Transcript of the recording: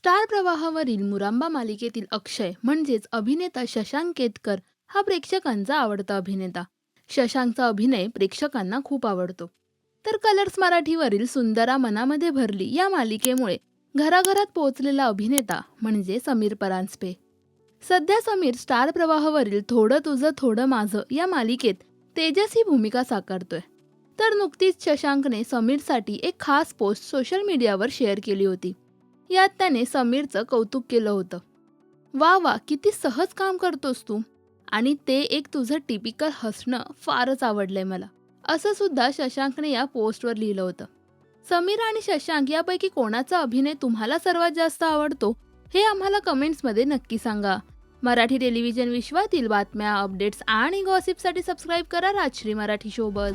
Star प्रवाहावरील मुरांबा मालिकेतील अक्षय म्हणजेच अभिनेता शशांक केतकर हा प्रेक्षकांचा आवडता अभिनेता. शशांकचा अभिनय प्रेक्षकांना खूप आवडतो. तर कलर्स मराठीवरील सुंदरा मनामध्ये भरली या मालिकेमुळे घराघरात पोहोचलेला अभिनेता म्हणजे समीर परांजपे. सध्या समीर स्टार प्रवाहावरील थोडं तुझं थोडं माझं या मालिकेत तेजस्वी भूमिका साकारतोय. तर नुकतीच शशांकने समीरसाठी एक खास पोस्ट सोशल मीडियावर शेअर केली होती. यात त्याने समीरचं कौतुक केलं होतं. वा वा किती सहज काम करतोस तू. आणि ते एक तुझं टिपिकल हसणं फारच आवडलंय मला. असं सुद्धा शशांकने या पोस्टवर लिहिलं होतं. समीर आणि शशांक यापैकी कोणाचा अभिनय तुम्हाला सर्वात जास्त आवडतो हे आम्हाला कमेंट्समध्ये नक्की सांगा. मराठी टेलिव्हिजन विश्वातील बातम्या अपडेट्स आणि गॉसिपसाठी सबस्क्राईब करा राजश्री मराठी शोबज